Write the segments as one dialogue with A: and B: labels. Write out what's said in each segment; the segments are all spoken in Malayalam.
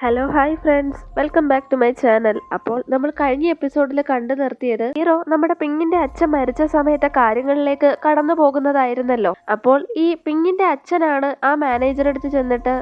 A: Hello hi friends welcome back to my channel അപ്പോൾ നമ്മൾ കഴിഞ്ഞ എപ്പിസോഡിൽ കണ്ടു നിർത്തിയത് ഹീറോ നമ്മുടെ പിങ്ങിന്റെ അച്ഛൻ മരിച്ച സമയത്തെ കാര്യങ്ങളിലേക്ക് കടന്നു പോകുന്നതായിരുന്നല്ലോ. അപ്പോൾ ഈ പിങ്ങിന്റെ അച്ഛനാണ് ആ മാനേജർ അടുത്ത് ചെന്നിട്ട്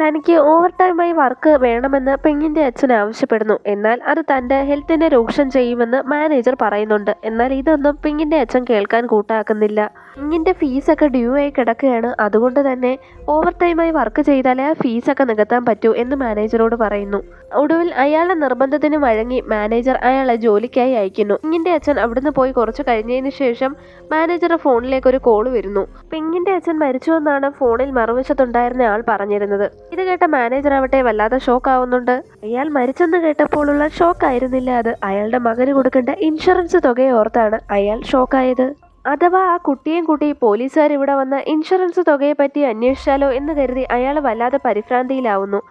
A: തനിക്ക് ഓവർ ടൈമായി വർക്ക് വേണമെന്ന് പെങ്ങിന്റെ അച്ഛൻ ആവശ്യപ്പെടുന്നു. എന്നാൽ അത് തന്റെ ഹെൽത്തിനെ രൂക്ഷം ചെയ്യുമെന്ന് മാനേജർ പറയുന്നുണ്ട്. എന്നാൽ ഇതൊന്നും പെങ്ങിന്റെ അച്ഛൻ കേൾക്കാൻ കൂട്ടാക്കുന്നില്ല. പെങ്ങിന്റെ ഫീസൊക്കെ ഡ്യൂ ആയി കിടക്കുകയാണ്. അതുകൊണ്ട് തന്നെ ഓവർ ടൈമായി വർക്ക് ചെയ്താലേ ആ ഫീസൊക്കെ നികത്താൻ പറ്റൂ എന്ന് മാനേജറോട് പറയുന്നു. ഒടുവിൽ അയാളുടെ നിർബന്ധത്തിന് വഴങ്ങി മാനേജർ അയാളെ ജോലിക്കായി അയക്കുന്നു. പെങ്ങിന്റെ അച്ഛൻ അവിടുന്ന് പോയി കുറച്ച് കഴിഞ്ഞതിന് ശേഷം മാനേജറുടെ ഫോണിലേക്ക് ഒരു കോൾ വരുന്നു. പെങ്ങിന്റെ അച്ഛൻ മരിച്ചുവെന്നാണ് ഫോണിൽ മറുവശത്തുണ്ടായിരുന്ന ആൾ പറഞ്ഞിരുന്നത്. ഇത് കേട്ട മാനേജർ ആവട്ടെ വല്ലാതെ ഷോക്ക് ആവുന്നുണ്ട്. അയാൾ മരിച്ചെന്ന് കേട്ടപ്പോഴുള്ള ഷോക്ക് ആയിരുന്നില്ല അത്. അയാളുടെ മകന് കൊടുക്കേണ്ട ഇൻഷുറൻസ് തുകയെ ഓർത്താണ് അയാൾ ഷോക്കായത് അഥവാ ആ കുട്ടിയും കൂട്ടി പോലീസുകാർ ഇവിടെ വന്ന് ഇൻഷുറൻസ് തുകയെ പറ്റി അന്വേഷിച്ചാലോ എന്ന് കരുതി അയാൾ വല്ലാതെ പരിഭ്രാന്തിയിലാവുന്നു.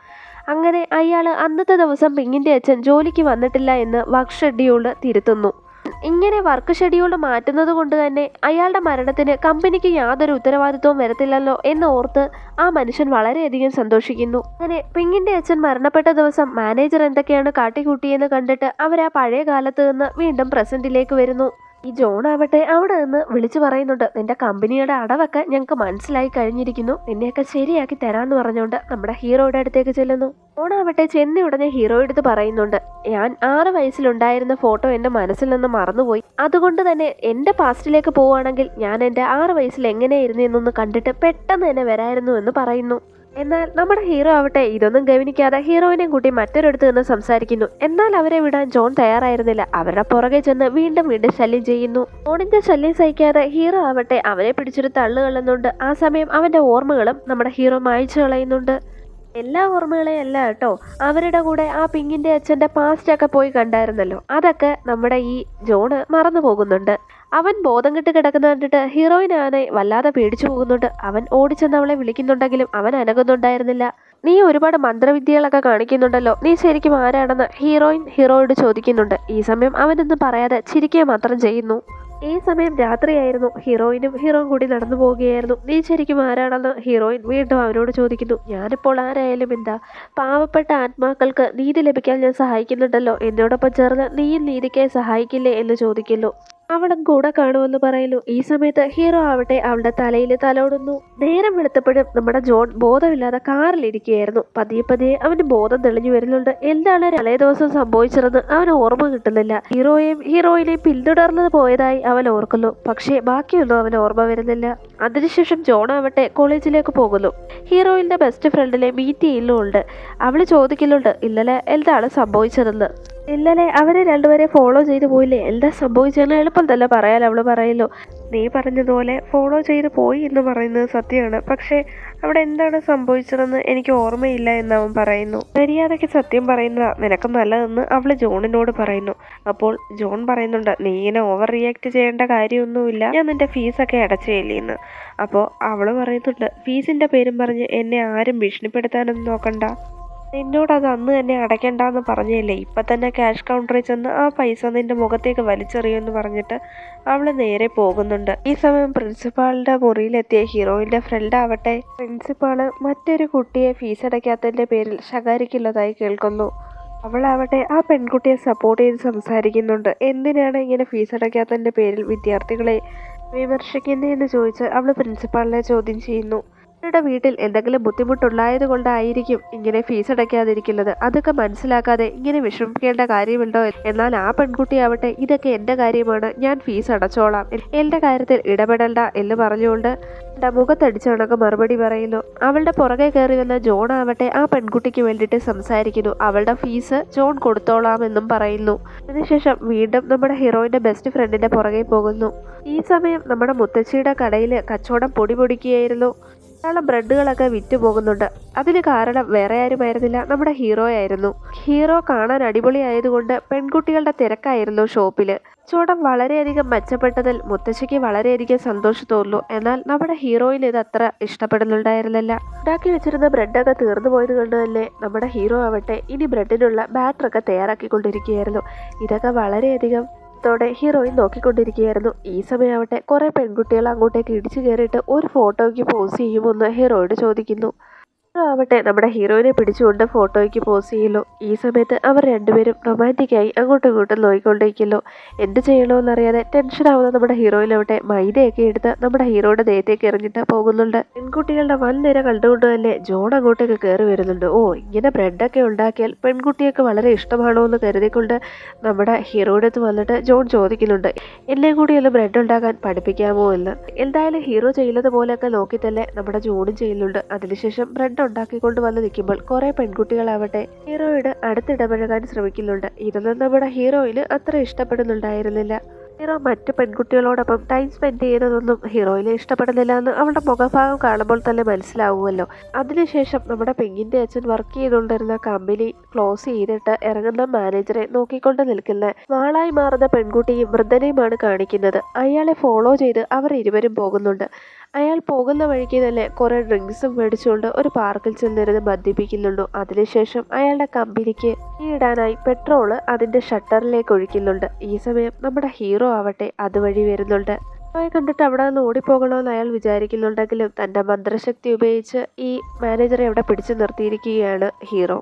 A: അങ്ങനെ അയാൾ അന്നത്തെ ദിവസം പിങ്ങിന്റെ അച്ഛൻ ജോലിക്ക് വന്നിട്ടില്ല എന്ന് വർക്ക് തിരുത്തുന്നു. ഇങ്ങനെ വർക്ക് ഷെഡ്യൂൾ മാറ്റുന്നത് കൊണ്ട് തന്നെ അയാളുടെ മരണത്തിന് കമ്പനിക്ക് യാതൊരു ഉത്തരവാദിത്വവും വരത്തില്ലല്ലോ എന്ന് ഓർത്ത് ആ മനുഷ്യൻ വളരെയധികം സന്തോഷിക്കുന്നു. അങ്ങനെ പിങ്ങിന്റെ അച്ഛൻ മരണപ്പെട്ട ദിവസം മാനേജർ എന്തൊക്കെയാണ് കാട്ടിക്കൂട്ടിയെന്ന് കണ്ടിട്ട് അവർ ആ പഴയ കാലത്ത് നിന്ന് വീണ്ടും പ്രസന്റിലേക്ക് വരുന്നു. ഈ ജോൺ ആവട്ടെ അവിടെ നിന്ന് വിളിച്ചു പറയുന്നുണ്ട്. നിന്റെ കമ്പനിയുടെ അടവൊക്കെ ഞങ്ങൾക്ക് മനസ്സിലായി കഴിഞ്ഞിരിക്കുന്നു. നിന്നെയൊക്കെ ശരിയാക്കി തരാമെന്ന് പറഞ്ഞുകൊണ്ട് നമ്മുടെ ഹീറോയുടെ അടുത്തേക്ക് ചെല്ലുന്നു. ജോണാവട്ടെ ചെന്ന ഉടനെ ഹീറോ എടുത്ത് പറയുന്നുണ്ട് ഞാൻ ആറ് വയസ്സിലുണ്ടായിരുന്ന ഫോട്ടോ എന്റെ മനസ്സിൽ നിന്ന് മറന്നുപോയി. അതുകൊണ്ട് തന്നെ എന്റെ പാസ്റ്റിലേക്ക് പോവുകയാണെങ്കിൽ ഞാൻ എന്റെ ആറ് വയസ്സിൽ എങ്ങനെയായിരുന്നു എന്നൊന്ന് കണ്ടിട്ട് പെട്ടെന്ന് തന്നെ വരായിരുന്നു എന്ന് പറയുന്നു. എന്നാൽ നമ്മുടെ ഹീറോ ആവട്ടെ ഇതൊന്നും ഗവനിക്കാതെ ഹീറോയിനെയും കൂട്ടി മറ്റൊരിടത്ത് നിന്ന് സംസാരിക്കുന്നു. എന്നാൽ അവരെ വിടാൻ ജോൺ തയ്യാറായിരുന്നില്ല. അവരുടെ പുറകെ ചെന്ന് വീണ്ടും വീണ്ടും ശല്യം ചെയ്യുന്നു. ഓണിന്റെ ശല്യം സഹിക്കാതെ ഹീറോ ആവട്ടെ അവരെ പിടിച്ചൊരു തള്ളുകളെന്നുണ്ട് ആ സമയം അവന്റെ ഓർമ്മകളും നമ്മുടെ ഹീറോ മായ്ച്ചു കളയുന്നുണ്ട്. എല്ലാ ഓർമ്മകളെയും അല്ല കേട്ടോ. അവരുടെ കൂടെ ആ പിങ്കിന്റെ അച്ഛന്റെ പാസ്റ്റ് ഒക്കെ പോയി കണ്ടായിരുന്നല്ലോ. അതൊക്കെ നമ്മുടെ ഈ ജോണ് മറന്നു പോകുന്നുണ്ട്. അവൻ ബോധം കെട്ട് കിടക്കുന്ന കണ്ടിട്ട് ഹീറോയിനാണ് വല്ലാതെ പേടിച്ചു പോകുന്നുണ്ട്. അവൻ ഓടിച്ചെന്ന് അവളെ വിളിക്കുന്നുണ്ടെങ്കിലും അവൻ അനങ്ങുന്നുണ്ടായിരുന്നില്ല. നീ ഒരുപാട് മന്ത്രവിദ്യകളൊക്കെ കാണിക്കുന്നുണ്ടല്ലോ. നീ ശരിക്കും ആരാണെന്ന് ഹീറോയിൻ ഹീറോയോട് ചോദിക്കുന്നുണ്ട്. ഈ സമയം അവനൊന്നും പറയാതെ ചിരിക്കുക മാത്രം ചെയ്യുന്നു. ഈ സമയം രാത്രിയായിരുന്നു. ഹീറോയിനും ഹീറോയും കൂടി നടന്നു പോവുകയായിരുന്നു. നീ ശരിക്കും ആരാണെന്ന് ഹീറോയിൻ വീണ്ടും അവനോട് ചോദിക്കുന്നു. ഞാനിപ്പോൾ ആരായാലും എന്താ? പാവപ്പെട്ട ആത്മാക്കൾക്ക് നീതി ലഭിക്കാൻ ഞാൻ സഹായിക്കുന്നുണ്ടല്ലോ. എന്നോടൊപ്പം ചേർന്ന് നീയും നീതിക്കായി സഹായിക്കില്ലേ എന്ന് ചോദിക്കുന്നു. അവളും കൂടെ കാണുമെന്ന് പറയുന്നു. ഈ സമയത്ത് ഹീറോ ആവട്ടെ അവളുടെ തലയിൽ തലോടുന്നു. നേരം വെളുത്തപ്പോഴും നമ്മുടെ ജോൺ ബോധമില്ലാതെ കാറിലിരിക്കുകയായിരുന്നു. പതിയെ പതിയെ അവന് ബോധം തെളിഞ്ഞു വരുന്നുണ്ട്. എന്താണ് തലേ ദിവസം സംഭവിച്ചതെന്ന് അവന് ഓർമ്മ കിട്ടുന്നില്ല. ഹീറോയെയും ഹീറോയിനെയും പിന്തുടർന്നത് പോയതായി അവൻ ഓർക്കുന്നു. പക്ഷേ ബാക്കിയൊന്നും അവന് ഓർമ്മ വരുന്നില്ല. അതിനുശേഷം ജോൺ ആവട്ടെ കോളേജിലേക്ക് പോകുന്നു. ഹീറോയിന്റെ ബെസ്റ്റ് ഫ്രണ്ടിനെ മീറ്റ് ചെയ്യുന്നുണ്ട്. അവൾ ചോദിക്കുന്നുണ്ട് ഇന്നലെ എന്താണ് സംഭവിച്ചതെന്ന്? ഇന്നലെ അവരെ രണ്ടുപേരെ ഫോളോ ചെയ്തു പോയില്ലേ? എന്താ സംഭവിച്ചതെന്ന് എളുപ്പം തന്നെ പറയാൻ അവൾ പറയല്ലോ നീ പറഞ്ഞതുപോലെ ഫോളോ ചെയ്ത് പോയി എന്ന് പറയുന്നത് സത്യമാണ്. പക്ഷേ അവിടെ എന്താണ് സംഭവിച്ചതെന്ന് എനിക്ക് ഓർമ്മയില്ല എന്ന് അവൻ പറയുന്നു. മര്യാദയ്ക്ക് സത്യം പറയുന്നതാ നിനക്ക് നല്ലതെന്ന് അവൾ ജോണിനോട് പറയുന്നു. അപ്പോൾ ജോൺ പറയുന്നുണ്ട് നീ ഇങ്ങനെ ഓവർ റിയാക്ട് ചെയ്യേണ്ട കാര്യമൊന്നുമില്ല. ഞാൻ നിന്റെ ഫീസൊക്കെ അടച്ചേല്ലേന്ന് അപ്പോൾ അവൾ പറയുന്നുണ്ട് ഫീസിന്റെ പേരും പറഞ്ഞ് എന്നെ ആരും ഭീഷണിപ്പെടുത്താനൊന്നും നോക്കണ്ട. നിന്നോട് അത് അന്ന് തന്നെ അടയ്ക്കണ്ടെന്ന് പറഞ്ഞല്ലേ? ഇപ്പൊ തന്നെ ക്യാഷ് കൗണ്ടറിൽ ചെന്ന് ആ പൈസ നിന്റെ മുഖത്തേക്ക് വലിച്ചെറിയുമെന്ന് പറഞ്ഞിട്ട് അവൾ നേരെ പോകുന്നുണ്ട്. ഈ സമയം പ്രിൻസിപ്പാളിന്റെ മുറിയിലെത്തിയ ഹീറോയിന്റെ ഫ്രണ്ട് ആവട്ടെ. പ്രിൻസിപ്പാൾ മറ്റൊരു കുട്ടിയെ ഫീസ് അടയ്ക്കാത്തതിന്റെ പേരിൽ ശകാരിക്കുള്ളതായി കേൾക്കുന്നു. അവളാവട്ടെ ആ പെൺകുട്ടിയെ സപ്പോർട്ട് ചെയ്ത് സംസാരിക്കുന്നുണ്ട്. എന്തിനാണ് ഇങ്ങനെ ഫീസ് അടയ്ക്കാത്തതിന്റെ പേരിൽ വിദ്യാർത്ഥികളെ വിമർശിക്കുന്നതെന്ന് ചോദിച്ച് അവൾ പ്രിൻസിപ്പാളിനെ ചോദ്യം ചെയ്യുന്നു. അവരുടെ വീട്ടിൽ എന്തെങ്കിലും ബുദ്ധിമുട്ടുണ്ടായത് കൊണ്ടായിരിക്കും ഇങ്ങനെ ഫീസ് അടയ്ക്കാതിരിക്കുന്നത്. അതൊക്കെ മനസ്സിലാക്കാതെ ഇങ്ങനെ വിഷമിക്കേണ്ട കാര്യമുണ്ടോ? എന്നാൽ ആ പെൺകുട്ടിയാവട്ടെ ഇതൊക്കെ എന്റെ കാര്യമാണ്. ഞാൻ ഫീസ് അടച്ചോളാം. എന്റെ കാര്യത്തിൽ ഇടപെടണ്ട എന്ന് പറഞ്ഞുകൊണ്ട് മുഖത്തടിച്ചണക്ക് മറുപടി പറയുന്നു. അവളുടെ പുറകെ കയറി വന്ന ജോൺ ആവട്ടെ ആ പെൺകുട്ടിക്ക് വേണ്ടിയിട്ട് സംസാരിക്കുന്നു. അവളുടെ ഫീസ് ജോൺ കൊടുത്തോളാമെന്നും പറയുന്നു. അതിനുശേഷം വീണ്ടും നമ്മുടെ ഹീറോയിന്റെ ബെസ്റ്റ് ഫ്രണ്ടിന്റെ പുറകെ പോകുന്നു. ഈ സമയം നമ്മുടെ മുത്തശ്ശിയുടെ കടയിൽ കച്ചവടം പൊടി പൊടിക്കുകയായിരുന്നു. ധാരാളം ബ്രെഡുകളൊക്കെ വിറ്റ് പോകുന്നുണ്ട്. അതിന് കാരണം വേറെ ആരുമായിരുന്നില്ല. നമ്മുടെ ഹീറോ ആയിരുന്നു. ഹീറോ കാണാൻ അടിപൊളിയായതുകൊണ്ട് പെൺകുട്ടികളുടെ തിരക്കായിരുന്നു ഷോപ്പിൽ. ചൂടം വളരെയധികം മെച്ചപ്പെട്ടതിൽ മുത്തശ്ശിക്ക് വളരെയധികം സന്തോഷം തോന്നുന്നു. എന്നാൽ നമ്മുടെ ഹീറോയിന് ഇത് അത്ര ഇഷ്ടപ്പെടുന്നുണ്ടായിരുന്നില്ല. ഉണ്ടാക്കി വെച്ചിരുന്ന ബ്രെഡൊക്കെ തീർന്നു പോയത് കൊണ്ട് തന്നെ നമ്മുടെ ഹീറോ ആവട്ടെ ഇനി ബ്രെഡിനുള്ള ബാറ്ററൊക്കെ തയ്യാറാക്കിക്കൊണ്ടിരിക്കുകയായിരുന്നു. ഇതൊക്കെ വളരെയധികം ത്തോടെ ഹീറോയിൻ നോക്കിക്കൊണ്ടിരിക്കുകയായിരുന്നു. ഈ സമയമാവട്ടെ കുറേ പെൺകുട്ടികൾ അങ്ങോട്ടേക്ക് ഇടിച്ചു കയറിയിട്ട് ഒരു ഫോട്ടോയ്ക്ക് പോസ് ചെയ്യുമെന്ന് ഹീറോയോട് ചോദിക്കുന്നു. ആവട്ടെ നമ്മുടെ ഹീറോയിനെ പിടിച്ചുകൊണ്ട് ഫോട്ടോയ്ക്ക് പോസ് ചെയ്യല്ലോ ഈ സമയത്ത് അവർ രണ്ടുപേരും റൊമാന്റിക്കായി അങ്ങോട്ടും ഇങ്ങോട്ടും നോയിക്കൊണ്ടിരിക്കല്ലോ എന്ത് ചെയ്യണമെന്നറിയാതെ ടെൻഷൻ ആവുന്ന നമ്മുടെ ഹീറോയിലാവട്ടെ മൈദയൊക്കെ എടുത്ത് നമ്മുടെ ഹീറോയുടെ ദേഹത്തേക്ക് എറിഞ്ഞിട്ട് പോകുന്നുണ്ട്. പെൺകുട്ടികളുടെ വൻ നിര കണ്ടുകൊണ്ട് തന്നെ ജോൺ അങ്ങോട്ടേക്ക് കയറി വരുന്നുണ്ട്. ഓ ഇങ്ങനെ ബ്രെഡൊക്കെ ഉണ്ടാക്കിയാൽ പെൺകുട്ടിയൊക്കെ വളരെ ഇഷ്ടമാണോ എന്ന് കരുതിക്കൊണ്ട് നമ്മുടെ ഹീറോയുടെ അടുത്ത് വന്നിട്ട് ജോൺ ചോദിക്കുന്നുണ്ട്. എന്നെ കൂടി ഒന്ന് ബ്രെഡ് ഉണ്ടാക്കാൻ പഠിപ്പിക്കാമോ എന്ന്. എന്തായാലും ഹീറോ ചെയ്യുന്നത് പോലെയൊക്കെ നോക്കി തന്നെ നമ്മുടെ ജോണും ചെയ്യുന്നുണ്ട്. അതിനുശേഷം ബ്രെഡ് ഉണ്ടാക്കിക്കൊണ്ട് വന്ന് നിൽക്കുമ്പോൾ കുറെ പെൺകുട്ടികളാവട്ടെ ഹീറോയോട് അടുത്തിടപഴകാൻ ശ്രമിക്കുന്നുണ്ട്. ഇതൊന്നും നമ്മുടെ ഹീറോയിന് അത്ര ഇഷ്ടപ്പെടുന്നുണ്ടായിരുന്നില്ല. ഹീറോ മറ്റു പെൺകുട്ടികളോടൊപ്പം ടൈം സ്പെൻഡ് ചെയ്യുന്നതൊന്നും ഹീറോയിനെ ഇഷ്ടപ്പെടുന്നില്ല എന്ന് അവളുടെ മുഖഭാവം കാണുമ്പോൾ തന്നെ മനസ്സിലാവുമല്ലോ. അതിനുശേഷം നമ്മുടെ പെങ്ങിന്റെ അച്ഛൻ വർക്ക് ചെയ്തുകൊണ്ടിരുന്ന കമ്പനി ക്ലോസ് ചെയ്തിട്ട് ഇറങ്ങുന്ന മാനേജറെ നോക്കിക്കൊണ്ട് നിൽക്കുന്ന വാളായി മാറുന്ന പെൺകുട്ടിയും വൃദ്ധനെയുമാണ് കാണിക്കുന്നത്. അയാളെ ഫോളോ ചെയ്ത് അവർ ഇരുവരും പോകുന്നുണ്ട്. അയാൾ പോകുന്ന വഴിക്ക് തന്നെ കുറേ ഡ്രിങ്ക്സും മേടിച്ചുകൊണ്ട് ഒരു പാർക്കിൽ ചെന്നിരുന്ന് മദ്യപിക്കുന്നുണ്ടു അതിനുശേഷം അയാളുടെ കമ്പനിക്ക് ഇടാനായി പെട്രോൾ അതിന്റെ ഷട്ടറിലേക്ക് ഒഴിക്കുന്നുണ്ട്. ഈ സമയം നമ്മുടെ ഹീറോ ആവട്ടെ അതുവഴി വരുന്നുണ്ട്. അയാളെ കണ്ടിട്ട് അവിടെ നിന്ന് ഓടിപ്പോകണമെന്ന് അയാൾ വിചാരിക്കുന്നുണ്ടെങ്കിലും തന്റെ മന്ത്രശക്തി ഉപയോഗിച്ച് ഈ മാനേജറെ അവിടെ പിടിച്ചു നിർത്തിയിരിക്കുകയാണ് ഹീറോ.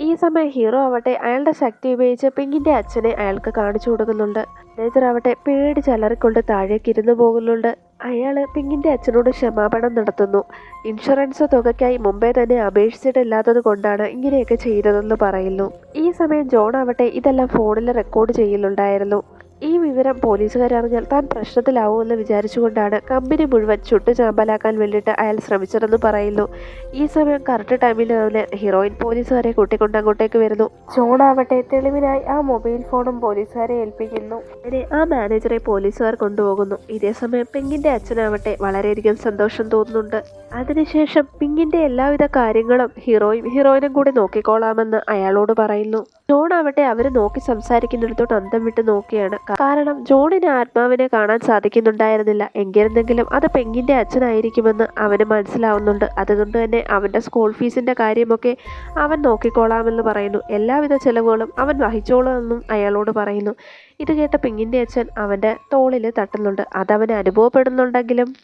A: ഈ സമയം ഹീറോ ആവട്ടെ അയാളുടെ ശക്തി ഉപയോഗിച്ച് പിങ്കിന്റെ അച്ഛനെ അയാൾക്ക് കാണിച്ചു കൊടുക്കുന്നുണ്ട്. മാനേജർ ആവട്ടെ പേടി ചലറിക്കൊണ്ട് താഴേക്ക് ഇരുന്നു പോകുന്നുണ്ട്. അയാൾ പിങ്കിന്റെ അച്ഛനോട് ക്ഷമാപണം നടത്തുന്നു. ഇൻഷുറൻസ് തുകയ്ക്കായി മുമ്പേ തന്നെ അപേക്ഷിച്ചിട്ടില്ലാത്തത് കൊണ്ടാണ് ഇങ്ങനെയൊക്കെ ചെയ്തതെന്ന് പറയുന്നു. ഈ സമയം ജോൺ ആവട്ടെ ഇതെല്ലാം ഫോണിൽ റെക്കോർഡ് ചെയ്യുന്നുണ്ടായിരുന്നു ഈ വിവരം പോലീസുകാരറിഞ്ഞാൽ താൻ പ്രശ്നത്തിലാവുമെന്ന് വിചാരിച്ചുകൊണ്ടാണ് കമ്പനി മുഴുവൻ ചുട്ടു ചാമ്പലാക്കാൻ വേണ്ടിയിട്ട് അയാൾ ശ്രമിച്ചതെന്ന് പറയുന്നു. ഈ സമയം കറക്റ്റ് ടൈമിൽ അവന് ഹീറോയിൻ പോലീസുകാരെ കൂട്ടിക്കൊണ്ട് അങ്ങോട്ടേക്ക് വരുന്നു. ജോണാവട്ടെ തെളിവിനായി ആ മൊബൈൽ ഫോണും പോലീസുകാരെ ഏൽപ്പിക്കുന്നു. അങ്ങനെ ആ മാനേജറെ പോലീസുകാർ കൊണ്ടുപോകുന്നു. ഇതേ സമയം പിങ്കിന്റെ അച്ഛനാവട്ടെ വളരെയധികം സന്തോഷം തോന്നുന്നുണ്ട്. അതിനുശേഷം പിങ്കിന്റെ എല്ലാവിധ കാര്യങ്ങളും ഹീറോയും ഹീറോയിനും കൂടി നോക്കിക്കോളാമെന്ന് അയാളോട് പറയുന്നു. ജോൺ ആവട്ടെ അവർ നോക്കി സംസാരിക്കുന്നിടത്തോട്ട് അന്തം വിട്ട് നോക്കിയാണ് കാരണം ജോണിന് ആത്മാവിനെ കാണാൻ സാധിക്കുന്നുണ്ടായിരുന്നില്ല. എങ്കിരുന്നെങ്കിലും അത് പെങ്ങിന്റെ അച്ഛനായിരിക്കുമെന്ന് അവന് മനസ്സിലാവുന്നുണ്ട്. അതുകൊണ്ട് തന്നെ അവന്റെ സ്കൂൾ ഫീസിന്റെ കാര്യമൊക്കെ അവൻ നോക്കിക്കോളാമെന്ന് പറയുന്നു. എല്ലാവിധ ചെലവുകളും അവൻ വഹിച്ചോളാമെന്നും അയാളോട് പറയുന്നു. ഇത് കേട്ട പെങ്ങിന്റെ അച്ഛൻ അവന്റെ തോളിൽ തട്ടുന്നുണ്ട്. അതവന് അനുഭവപ്പെടുന്നുണ്ടെങ്കിലും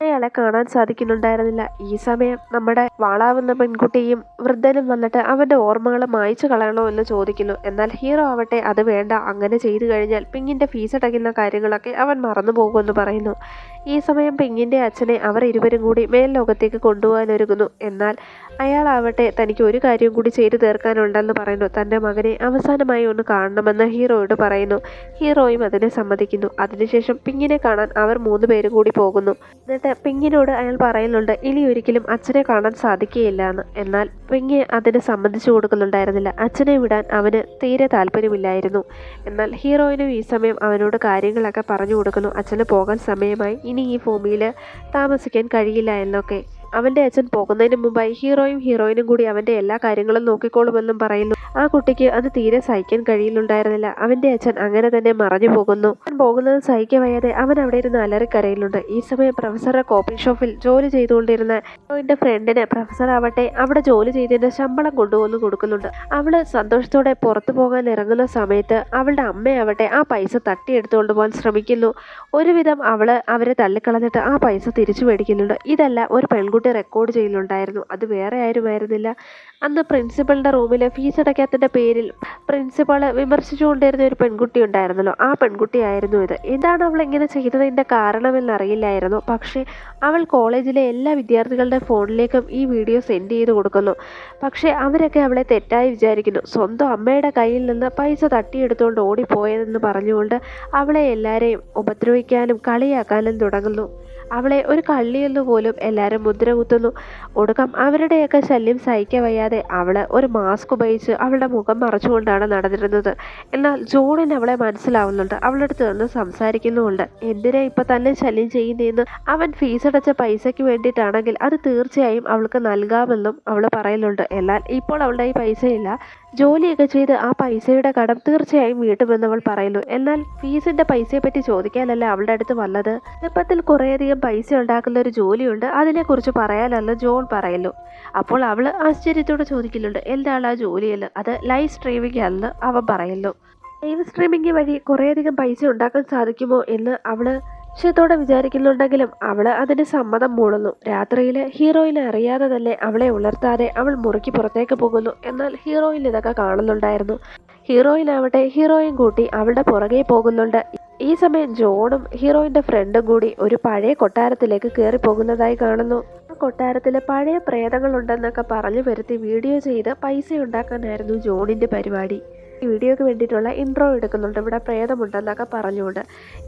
A: അയാളെ കാണാൻ സാധിക്കുന്നുണ്ടായിരുന്നില്ല. ഈ സമയം നമ്മുടെ വാളാവുന്ന പെൺകുട്ടിയും വൃദ്ധനും വന്നിട്ട് അവന്റെ ഓർമ്മകൾ മായ്ച്ചു കളയണോ എന്ന് ചോദിക്കുന്നു. എന്നാൽ ഹീറോ ആവട്ടെ അത് വേണ്ട. അങ്ങനെ ചെയ്തു കഴിഞ്ഞാൽ പിങ്ങിന്റെ ഫീസ് അടയ്ക്കുന്ന കാര്യങ്ങളൊക്കെ അവൻ മറന്നു പോകുമെന്ന് പറയുന്നു. ഈ സമയം പിങ്ങിന്റെ അച്ഛനെ അവർ ഇരുവരും കൂടി മേൽ ലോകത്തേക്ക് കൊണ്ടുപോകാൻ ഒരുങ്ങുന്നു. എന്നാൽ അയാളാവട്ടെ തനിക്ക് ഒരു കാര്യം കൂടി ചെയ്തു തീർക്കാനുണ്ടെന്ന് പറയുന്നു. തന്റെ മകനെ അവസാനമായി ഒന്ന് കാണണമെന്ന് ഹീറോയോട് പറയുന്നു. ഹീറോയും അതിനെ സമ്മതിക്കുന്നു. അതിനുശേഷം പിങ്ങിനെ കാണാൻ അവർ മൂന്ന് പേരും കൂടി പോകുന്നു. എന്നിട്ട് പിങ്ങിനോട് അയാൾ പറയുന്നുണ്ട് ഇനി ഒരിക്കലും അച്ഛനെ കാണാൻ സാധിക്കുകയില്ല എന്ന് എന്നാൽ പിങ്ങി അതിന് സമ്മതിച്ചു കൊടുക്കുന്നുണ്ടായിരുന്നില്ല. അച്ഛനെ വിടാൻ അവന് തീരെ താല്പര്യമില്ലായിരുന്നു. എന്നാൽ ഹീറോയിനും ഈ സമയം അവനോട് കാര്യങ്ങളൊക്കെ പറഞ്ഞു കൊടുക്കുന്നു. അച്ഛന് പോകാൻ സമയമായി. ഇനി ഈ ഭൂമിയിൽ താമസിക്കാൻ കഴിയില്ല എന്നൊക്കെ. അവന്റെ അച്ഛൻ പോകുന്നതിന് മുമ്പായി ഹീറോയും ഹീറോയിനും കൂടി അവന്റെ എല്ലാ കാര്യങ്ങളും നോക്കിക്കോളുമെന്നും പറയുന്നു. ആ കുട്ടിക്ക് അത് തീരെ സഹിക്കാൻ കഴിയുന്നുണ്ടായിരുന്നില്ല. അവന്റെ അച്ഛൻ അങ്ങനെ തന്നെ മറഞ്ഞു പോകുന്നു. അവൻ പോകുന്നത് സഹിക്കാൻ വയ്യാതെ അവൻ അവിടെ ഇരുന്ന് അലറിക്കരയിലുണ്ട് ഈ സമയം പ്രൊഫസറുടെ കോപ്പി ഷോപ്പിൽ ജോലി ചെയ്തുകൊണ്ടിരുന്ന ഹീറോയിന്റെ ഫ്രണ്ടിന് പ്രൊഫസർ ആവട്ടെ അവിടെ ജോലി ചെയ്തതിന്റെ ശമ്പളം കൊണ്ടുവന്ന് കൊടുക്കുന്നുണ്ട്. അവൾ സന്തോഷത്തോടെ പുറത്തു പോകാൻ ഇറങ്ങുന്ന സമയത്ത് അവളുടെ അമ്മയാവട്ടെ ആ പൈസ തട്ടിയെടുത്തുകൊണ്ട് പോകാൻ ശ്രമിക്കുന്നു. ഒരുവിധം അവൾ അവരെ തള്ളിക്കളഞ്ഞിട്ട് ആ പൈസ തിരിച്ചു മേടിക്കുന്നുണ്ട്. ഇതല്ല ഒരു പെൺകുട്ടി റെക്കോർഡ് ചെയ്യുന്നുണ്ടായിരുന്നു. അത് വേറെ ആരുമായിരുന്നില്ല. അന്ന് പ്രിൻസിപ്പളിന്റെ റൂമിൽ ഫീസ് അടയ്ക്കാത്തതിന്റെ പേരിൽ പ്രിൻസിപ്പൾ വിമർശിച്ചുകൊണ്ടിരുന്ന ഒരു പെൺകുട്ടി ഉണ്ടായിരുന്നല്ലോ. ആ പെൺകുട്ടിയായിരുന്നു ഇത്. ഇതാണ് അവൾ ഇങ്ങനെ ചെയ്തതിന്റെ കാരണമെന്ന് അറിയില്ലായിരുന്നു. പക്ഷേ അവൾ കോളേജിലെ എല്ലാ വിദ്യാർത്ഥികളുടെ ഫോണിലേക്കും ഈ വീഡിയോ സെൻഡ് ചെയ്ത് കൊടുക്കുന്നു. പക്ഷേ അവരൊക്കെ അവളെ തെറ്റായി വിചാരിക്കുന്നു. സ്വന്തം അമ്മയുടെ കയ്യിൽ നിന്ന് പൈസ തട്ടിയെടുത്തുകൊണ്ട് ഓടിപ്പോയതെന്ന് പറഞ്ഞുകൊണ്ട് അവളെ എല്ലാവരെയും ഉപദ്രവിക്കാനും കളിയാക്കാനും തുടങ്ങുന്നു. അവളെ ഒരു കള്ളിയെന്നു പോലും എല്ലാവരും മുദ്ര കുത്തുന്നു ഒടുക്കം അവരുടെയൊക്കെ ശല്യം സഹിക്കാൻ വയ്യാതെ അവൾ ഒരു മാസ്ക് ഉപയോഗിച്ച് അവളുടെ മുഖം മറച്ചുകൊണ്ടാണ് നടന്നിരുന്നത്. എന്നാൽ ജോണിന് അവളെ മനസ്സിലാവുന്നുണ്ട്. അവളുടെ അടുത്ത് നിന്ന് സംസാരിക്കുന്നുമുണ്ട്. എന്തിനാ ഇപ്പൊ തന്നെ ശല്യം ചെയ്യുന്നതെന്ന് അവൻ ഫീസ് അടച്ച പൈസയ്ക്ക് വേണ്ടിയിട്ടാണെങ്കിൽ അത് തീർച്ചയായും അവൾക്ക് നൽകാമെന്നും അവൾ പറയുന്നുണ്ട്. എന്നാൽ ഇപ്പോൾ അവളുടെ ഈ പൈസയില്ല. ജോലിയൊക്കെ ചെയ്ത് ആ പൈസയുടെ കടം തീർച്ചയായും വീട്ടുമെന്ന് അവൾ പറയുന്നു. എന്നാൽ ഫീസിന്റെ പൈസയെ പറ്റി ചോദിക്കാനല്ല അവളുടെ അടുത്ത് വന്നത്. എളുപ്പത്തിൽ കുറേയധികം പൈസ ഉണ്ടാക്കുന്ന ഒരു ജോലിയുണ്ട്. അതിനെക്കുറിച്ച് പറയാനല്ല ജോൺ പറയുന്നു. അപ്പോൾ അവൾ ആശ്ചര്യത്തോടെ ചോദിക്കുന്നുണ്ട് എന്താണ് ആ ജോലിയെന്ന്? അത് ലൈവ് സ്ട്രീമിംഗ് ആണെന്ന് അവൻ പറയുന്നു. ലൈവ് സ്ട്രീമിംഗ് വഴി കുറേയധികം പൈസ ഉണ്ടാക്കാൻ സാധിക്കുമോ? എന്ന് അവൾ ക്ഷത്തോടെ വിചാരിക്കുന്നുണ്ടെങ്കിലും അവൾ അതിന് സമ്മതം മൂളുന്നു. രാത്രിയിൽ ഹീറോയിനെ അറിയാതെ തന്നെ അവളെ ഉണർത്താതെ അവൾ മുറുക്കി പുറത്തേക്ക് പോകുന്നു എന്നാൽ ഹീറോയിൻ ഇതൊക്കെ കാണുന്നുണ്ടായിരുന്നു. ഹീറോയിനാവട്ടെ ഹീറോയിൻ കൂട്ടി അവളുടെ പുറകെ പോകുന്നുണ്ട്. ഈ സമയം ജോണും ഹീറോയിന്റെ ഫ്രണ്ടും കൂടി ഒരു പഴയ കൊട്ടാരത്തിലേക്ക് കയറി പോകുന്നതായി കാണുന്നു. ആ കൊട്ടാരത്തിൽ പഴയ പ്രേതങ്ങളുണ്ടെന്നൊക്കെ പറഞ്ഞു വരുത്തി വീഡിയോ ചെയ്ത് പൈസ ഉണ്ടാക്കാനായിരുന്നു ജോണിന്റെ പരിപാടി. ഈ വീഡിയോക്ക് വേണ്ടിയിട്ടുള്ള ഇൻട്രോ എടുക്കുന്നുണ്ട്. ഇവിടെ പ്രേതമുണ്ടെന്നൊക്കെ പറഞ്ഞുകൊണ്ട്.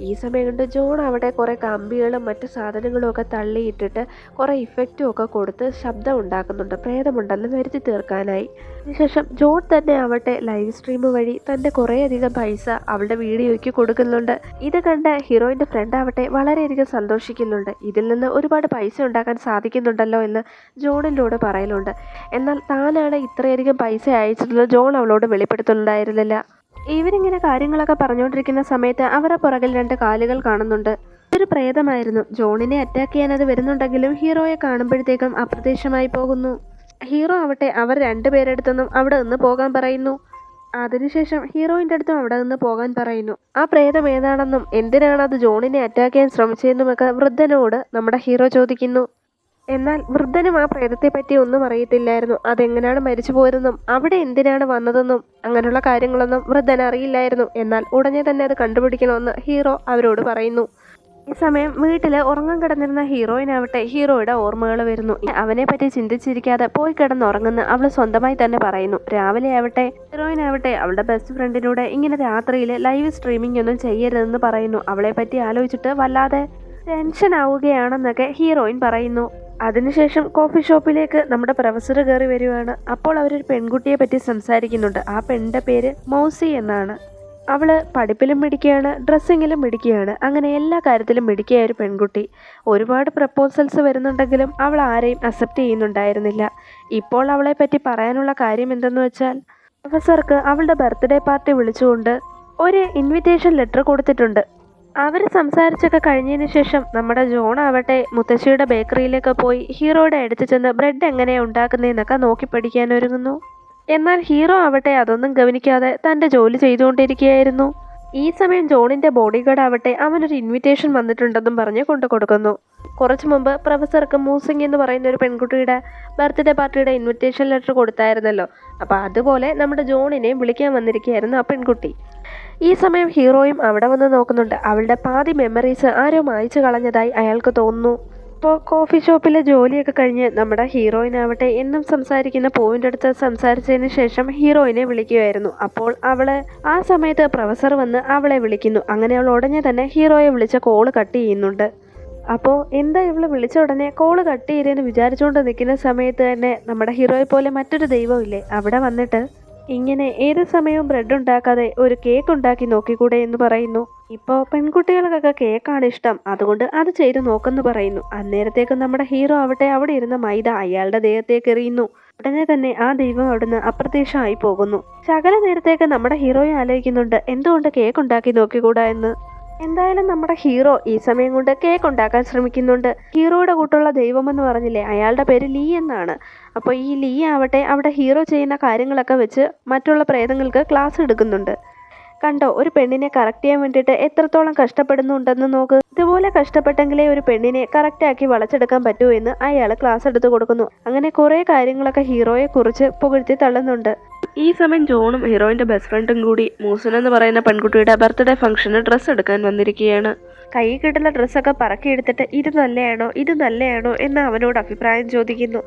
A: ഈ സമയം കൊണ്ട് ജോൺ അവിടെ കുറേ കമ്പികളും മറ്റു സാധനങ്ങളും ഒക്കെ തള്ളിയിട്ടിട്ട് കുറേ ഇഫക്റ്റും ഒക്കെ കൊടുത്ത് ശബ്ദം ഉണ്ടാക്കുന്നുണ്ട്. പ്രേതമുണ്ടെന്ന് വരുത്തി തീർക്കാനായി. അതിനുശേഷം ജോൺ തന്നെ ആവട്ടെ ലൈവ് സ്ട്രീം വഴി തന്റെ കുറേയധികം പൈസ അവളുടെ വീഡിയോയ്ക്ക് കൊടുക്കുന്നുണ്ട്. ഇത് കണ്ട ഹീറോയിന്റെ ഫ്രണ്ട് ആവട്ടെ വളരെയധികം സന്തോഷിക്കുന്നുണ്ട്. ഇതിൽ നിന്ന് ഒരുപാട് പൈസ ഉണ്ടാക്കാൻ സാധിക്കുന്നുണ്ടല്ലോ എന്ന് ജോണിലൂടെ പറയലുണ്ട് എന്നാൽ താനാണ് ഇത്രയധികം പൈസ അയച്ചതെന്ന് ജോൺ അവളോട് വെളിപ്പെടുത്തുന്നുണ്ടായിരുന്നില്ല. ഇവരിങ്ങനെ കാര്യങ്ങളൊക്കെ പറഞ്ഞുകൊണ്ടിരിക്കുന്ന സമയത്ത് അവരെ പുറകിൽ രണ്ട് കാലുകൾ കാണുന്നുണ്ട്. ഒരു പ്രേതമായിരുന്നു. ജോണിനെ അറ്റാക്ക് ചെയ്യാൻ അത് വരുന്നുണ്ടെങ്കിലും ഹീറോയെ കാണുമ്പോഴത്തേക്കും അപ്രത്യക്ഷമായി പോകുന്നു. ഹീറോ ആവട്ടെ അവർ രണ്ടുപേരെടുത്തൊന്നും അവിടെ നിന്ന് പോകാൻ പറയുന്നു. അതിനുശേഷം ഹീറോയിന്റെ അടുത്തും അവിടെ നിന്ന് പോകാൻ പറയുന്നു. ആ പ്രേതം ഏതാണെന്നും എന്തിനാണ് അത് ജോണിനെ അറ്റാക്ക് ചെയ്യാൻ ശ്രമിച്ചതെന്നുമൊക്കെ വൃദ്ധനോട് നമ്മുടെ ഹീറോ ചോദിക്കുന്നു. എന്നാൽ വൃദ്ധനും ആ പ്രേതത്തെ പറ്റി ഒന്നും അറിയത്തില്ലായിരുന്നു. അതെങ്ങനെയാണ് മരിച്ചു പോയതെന്നും അവിടെ എന്തിനാണ് വന്നതെന്നും അങ്ങനെയുള്ള കാര്യങ്ങളൊന്നും വൃദ്ധൻ അറിയില്ലായിരുന്നു എന്നാൽ ഉടനെ തന്നെ അത് കണ്ടുപിടിക്കണമെന്ന് ഹീറോ അവരോട് പറയുന്നു. ഈ സമയം വീട്ടിൽ ഉറങ്ങാൻ കിടന്നിരുന്ന ഹീറോയിനാവട്ടെ ഹീറോയുടെ ഓർമ്മകൾ വരുന്നു. അവനെ പറ്റി ചിന്തിച്ചിരിക്കാതെ പോയി കിടന്നുറങ്ങുന്ന അവൾ സ്വന്തമായി തന്നെ പറയുന്നു. രാവിലെ ആവട്ടെ ഹീറോയിനാവട്ടെ അവളുടെ ബെസ്റ്റ് ഫ്രണ്ടിനൂടെ ഇങ്ങനെ രാത്രിയിൽ ലൈവ് സ്ട്രീമിംഗ് ഒന്നും ചെയ്യരുതെന്ന് പറയുന്നു. അവളെ പറ്റി ആലോചിച്ചിട്ട് വല്ലാതെ ടെൻഷൻ ആവുകയാണെന്നൊക്കെ ഹീറോയിൻ പറയുന്നു. അതിനുശേഷം കോഫി ഷോപ്പിലേക്ക് നമ്മുടെ പ്രൊഫസർ കയറി വരുവാണ്. അപ്പോൾ അവരൊരു പെൺകുട്ടിയെ പറ്റി സംസാരിക്കുന്നുണ്ട്. ആ പെണ്ണിന്റെ പേര് മൗസി എന്നാണ്. അവൾ പഠിപ്പിലും മിടിക്കുകയാണ് ഡ്രസ്സിങ്ങിലും മിടിക്കുകയാണ് അങ്ങനെ എല്ലാ കാര്യത്തിലും മിടിക്കുകയായ ഒരു പെൺകുട്ടി. ഒരുപാട് പ്രപ്പോസൽസ് വരുന്നുണ്ടെങ്കിലും അവൾ ആരെയും അക്സെപ്റ്റ് ചെയ്യുന്നുണ്ടായിരുന്നില്ല. ഇപ്പോൾ അവളെ പറ്റി പറയാനുള്ള കാര്യം എന്തെന്ന് വെച്ചാൽ പ്രൊഫസർക്ക് അവളുടെ ബർത്ത്ഡേ പാർട്ടി വിളിച്ചുകൊണ്ട് ഒരു ഇൻവിറ്റേഷൻ ലെറ്റർ കൊടുത്തിട്ടുണ്ട്. അവർ സംസാരിച്ചൊക്കെ കഴിഞ്ഞതിന് ശേഷം നമ്മുടെ ജോൺ ആവട്ടെ മുത്തശ്ശിയുടെ ബേക്കറിയിലേക്ക് പോയി ഹീറോയുടെ അടുത്ത് ചെന്ന് ബ്രെഡ് എങ്ങനെയാണ് ഉണ്ടാക്കുന്നതെന്നൊക്കെ നോക്കി പഠിക്കാൻ ഒരുങ്ങുന്നു. എന്നാൽ ഹീറോ ആവട്ടെ അതൊന്നും ഗവനിക്കാതെ തന്റെ ജോലി ചെയ്തുകൊണ്ടിരിക്കുകയായിരുന്നു. ഈ സമയം ജോണിന്റെ ബോഡി ഗാർഡ് ആവട്ടെ അവനൊരു ഇൻവിറ്റേഷൻ വന്നിട്ടുണ്ടെന്നും പറഞ്ഞ് കൊണ്ടു കൊടുക്കുന്നു. കുറച്ചു മുമ്പ് പ്രൊഫസർക്ക് മൂസിംഗ് എന്ന് പറയുന്ന ഒരു പെൺകുട്ടിയുടെ ബർത്ത്ഡേ പാർട്ടിയുടെ ഇൻവിറ്റേഷൻ ലെറ്റർ കൊടുത്തായിരുന്നല്ലോ. അപ്പോൾ അതുപോലെ നമ്മുടെ ജോണിനെയും വിളിക്കാൻ വന്നിരിക്കുകയായിരുന്നു ആ പെൺകുട്ടി. ഈ സമയം ഹീറോയും അവിടെ വന്ന് നോക്കുന്നുണ്ട്. അവളുടെ പാതി മെമ്മറീസ് ആരോ മായ്ച്ചു കളഞ്ഞതായി അയാൾക്ക് തോന്നുന്നു. ഇപ്പോൾ കോഫി ഷോപ്പിലെ ജോലിയൊക്കെ കഴിഞ്ഞ് നമ്മുടെ ഹീറോയിനാവട്ടെ എന്നും സംസാരിക്കുന്ന പോയിന്റ് അടുത്ത് സംസാരിച്ചതിന് ശേഷം ഹീറോയിനെ വിളിക്കുകയായിരുന്നു. അപ്പോൾ അവൾ ആ സമയത്ത് പ്രൊഫസർ വന്ന് അവളെ വിളിക്കുന്നു. അങ്ങനെ അവൾ ഉടനെ തന്നെ ഹീറോയെ വിളിച്ച കോൾ കട്ട് ചെയ്യുന്നുണ്ട്. അപ്പോൾ എന്താ ഇവൾ വിളിച്ച ഉടനെ കോൾ കട്ട് ചെയ്തെന്ന് വിചാരിച്ചുകൊണ്ട് നിൽക്കുന്ന സമയത്ത് തന്നെ നമ്മുടെ ഹീറോയെ പോലെ മറ്റൊരു ദൈവമില്ലേ അവിടെ വന്നിട്ട് ഇങ്ങനെ ഏത് സമയവും ബ്രെഡ് ഉണ്ടാക്കാതെ ഒരു കേക്ക് ഉണ്ടാക്കി നോക്കിക്കൂടെ എന്ന് പറയുന്നു. ഇപ്പോൾ പെൺകുട്ടികൾക്കൊക്കെ കേക്കാണ് ഇഷ്ടം. അതുകൊണ്ട് അത് ചെയ്ത് നോക്കെന്ന് പറയുന്നു. അന്നേരത്തേക്ക് നമ്മുടെ ഹീറോ ആവട്ടെ അവിടെ ഇരുന്ന മൈദ അയാളുടെ ദേഹത്തേക്ക് എറിയുന്നു. ഉടനെ തന്നെ ആ ദൈവം അവിടുന്ന് അപ്രത്യക്ഷമായി പോകുന്നു. ശകല നേരത്തേക്ക് നമ്മുടെ ഹീറോയെ ആലോചിക്കുന്നുണ്ട് എന്തുകൊണ്ട് കേക്ക് ഉണ്ടാക്കി നോക്കിക്കൂടാ എന്ന്. എന്തായാലും നമ്മുടെ ഹീറോ ഈ സമയം കൊണ്ട് കേക്ക് ഉണ്ടാക്കാൻ ശ്രമിക്കുന്നുണ്ട്. ഹീറോയുടെ കൂട്ടുള്ള ദൈവമെന്ന് പറഞ്ഞില്ലേ? അയാളുടെ പേര് ലീ എന്നാണ്. അപ്പോൾ ഈ ലീ ആവട്ടെ അവിടെ ഹീറോ ചെയ്യുന്ന കാര്യങ്ങളൊക്കെ വെച്ച് മറ്റുള്ള പ്രേതങ്ങൾക്ക് ക്ലാസ് എടുക്കുന്നുണ്ട്. കണ്ടോ ഒരു പെണ്ണിനെ കറക്റ്റ് ചെയ്യാൻ വേണ്ടിയിട്ട് എത്രത്തോളം കഷ്ടപ്പെടുന്നുണ്ടെന്ന് നോക്ക്. ഇതുപോലെ കഷ്ടപ്പെട്ടെങ്കിലേ ഒരു പെണ്ണിനെ കറക്റ്റാക്കി വളച്ചെടുക്കാൻ പറ്റൂ എന്ന് അയാൾ ക്ലാസ് എടുത്ത് കൊടുക്കുന്നു. അങ്ങനെ കുറേ കാര്യങ്ങളൊക്കെ ഹീറോയെ കുറിച്ച് പുകഴ്ത്തി തള്ളുന്നുണ്ട്. ഈ സമയം ജോണും ഹീറോയിന്റെ ബെസ്റ്റ് ഫ്രണ്ടും കൂടി മൂസൻ എന്ന് പറയുന്ന പെൺകുട്ടിയുടെ ബർത്ത്ഡേ ഫംഗ്ഷന് ഡ്രസ്സ് എടുക്കാൻ വന്നിരിക്കുകയാണ്. കൈ കിട്ടുന്ന ഡ്രസ്സൊക്കെ പറക്കിയെടുത്തിട്ട് ഇത് നല്ലയാണോ ഇത് നല്ലയാണോ എന്ന് അവനോട് അഭിപ്രായം ചോദിക്കുന്നു.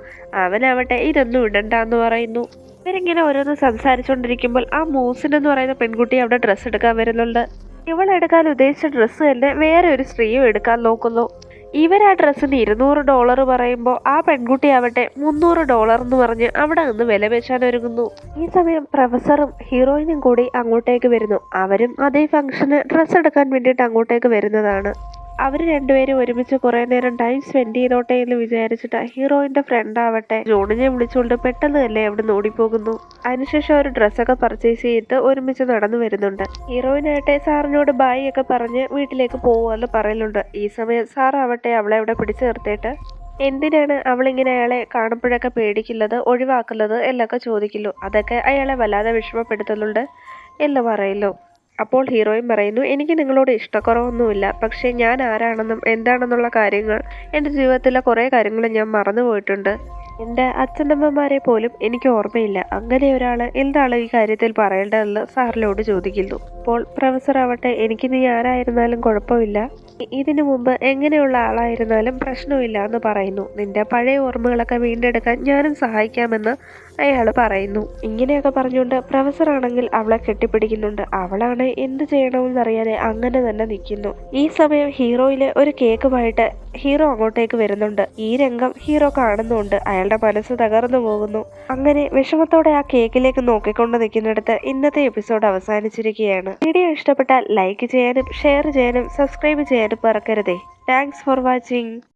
A: അവനാവട്ടെ ഇതൊന്നും ഇടണ്ടെന്ന് പറയുന്നു. ഇവരിങ്ങനെ ഓരോന്ന് സംസാരിച്ചുകൊണ്ടിരിക്കുമ്പോൾ ആ മൂസിൻ എന്ന് പറയുന്ന പെൺകുട്ടി അവിടെ ഡ്രസ്സ് എടുക്കാൻ വരുന്നുണ്ട്. ഇവൾ എടുക്കാൻ ഉദ്ദേശിച്ച ഡ്രസ്സ് തന്നെ വേറെ ഒരു സ്ത്രീയും എടുക്കാൻ നോക്കുന്നു. ഇവർ ആ ഡ്രസ്സിന് ഇരുന്നൂറ് ഡോളർ പറയുമ്പോൾ ആ പെൺകുട്ടി ആവട്ടെ മുന്നൂറ് ഡോളർ എന്ന് പറഞ്ഞ് അവിടെ നിന്ന് വില വെച്ചാൻ ഒരുങ്ങുന്നു. ഈ സമയം പ്രൊഫസറും ഹീറോയിനും കൂടി അങ്ങോട്ടേക്ക് വരുന്നു. അവരും അതേ ഫംഗ്ഷന് ഡ്രസ്സ് എടുക്കാൻ വേണ്ടിയിട്ട് അങ്ങോട്ടേക്ക് വരുന്നതാണ്. അവർ രണ്ടുപേരും ഒരുമിച്ച് കുറേ നേരം ടൈം സ്പെൻഡ് ചെയ്തോട്ടെ എന്ന് വിചാരിച്ചിട്ട് ഹീറോയിന്റെ ഫ്രണ്ട് ആവട്ടെ. ജോണിനെ വിളിച്ചുകൊണ്ട് പെട്ടെന്ന് തന്നെ അവിടെ ഓടിപ്പോകുന്നു. അതിനുശേഷം ഒരു ഡ്രസ്സൊക്കെ പർച്ചേസ് ചെയ്തിട്ട് ഒരുമിച്ച് നടന്നു വരുന്നുണ്ട്. ഹീറോയിനായിട്ടെ സാറിനോട് ബായി ഒക്കെ പറഞ്ഞ് വീട്ടിലേക്ക് പോകുമെന്ന് പറയലുണ്ട് ഈ സമയം സാറാവട്ടെ അവളെ അവിടെ പിടിച്ചു നിർത്തിയിട്ട് എന്തിനാണ് അവളിങ്ങനെ അയാളെ കാണുമ്പോഴൊക്കെ പേടിക്കുന്നത് ഒഴിവാക്കുന്നത് എന്നൊക്കെ ചോദിക്കുന്നു. അതൊക്കെ അയാളെ വല്ലാതെ വിഷമപ്പെടുത്തുന്നുണ്ട് എന്ന് പറയല്ലോ അപ്പോൾ ഹീറോയും പറയുന്നു എനിക്ക് നിങ്ങളോട് ഇഷ്ടക്കുറവൊന്നുമില്ല. പക്ഷേ ഞാൻ ആരാണെന്നും എന്താണെന്നുള്ള കാര്യങ്ങൾ എന്റെ ജീവിതത്തിലെ കുറേ കാര്യങ്ങൾ ഞാൻ മറന്നുപോയിട്ടുണ്ട് എന്റെ അച്ഛനമ്മമാരെ പോലും എനിക്ക് ഓർമ്മയില്ല. അങ്ങനെ ഒരാൾ എന്താണ് ഈ കാര്യത്തിൽ പറയേണ്ടതെന്ന് സാറിനോട് ചോദിക്കുന്നു. അപ്പോൾ പ്രൊഫസർ ആവട്ടെ എനിക്ക് നീ ആരായിരുന്നാലും കുഴപ്പമില്ല. ഇതിനു മുമ്പ് എങ്ങനെയുള്ള ആളായിരുന്നാലും പ്രശ്നമില്ല എന്ന് പറയുന്നു. നിന്റെ പഴയ ഓർമ്മകളൊക്കെ വീണ്ടെടുക്കാൻ ഞാനും സഹായിക്കാമെന്ന് അയാൾ പറയുന്നു. ഇങ്ങനെയൊക്കെ പറഞ്ഞുകൊണ്ട് പ്രൊഫസർ ആണെങ്കിൽ അവളെ കെട്ടിപ്പിടിക്കുന്നുണ്ട്. അവളാണ് എന്ത് ചെയ്യണമെന്നറിയാതെ അങ്ങനെ തന്നെ നിൽക്കുന്നു. ഈ സമയം ഹീറോയിലെ ഒരു കേക്കുമായിട്ട് ഹീറോ അങ്ങോട്ടേക്ക് വരുന്നുണ്ട്. ഈ രംഗം ഹീറോ കാണുന്നുണ്ട്. അയാളുടെ മനസ്സ് തകർന്നു പോകുന്നു. അങ്ങനെ വിഷമത്തോടെ ആ കേക്കിലേക്ക് നോക്കിക്കൊണ്ട് നിൽക്കുന്നിടത്ത് ഇന്നത്തെ എപ്പിസോഡ് അവസാനിച്ചിരിക്കുകയാണ്. വീഡിയോ ഇഷ്ടപ്പെട്ടാൽ ലൈക്ക് ചെയ്യാനും ഷെയർ ചെയ്യാനും സബ്സ്ക്രൈബ് ചെയ്യാനും മറക്കരുതേ. Thanks for watching.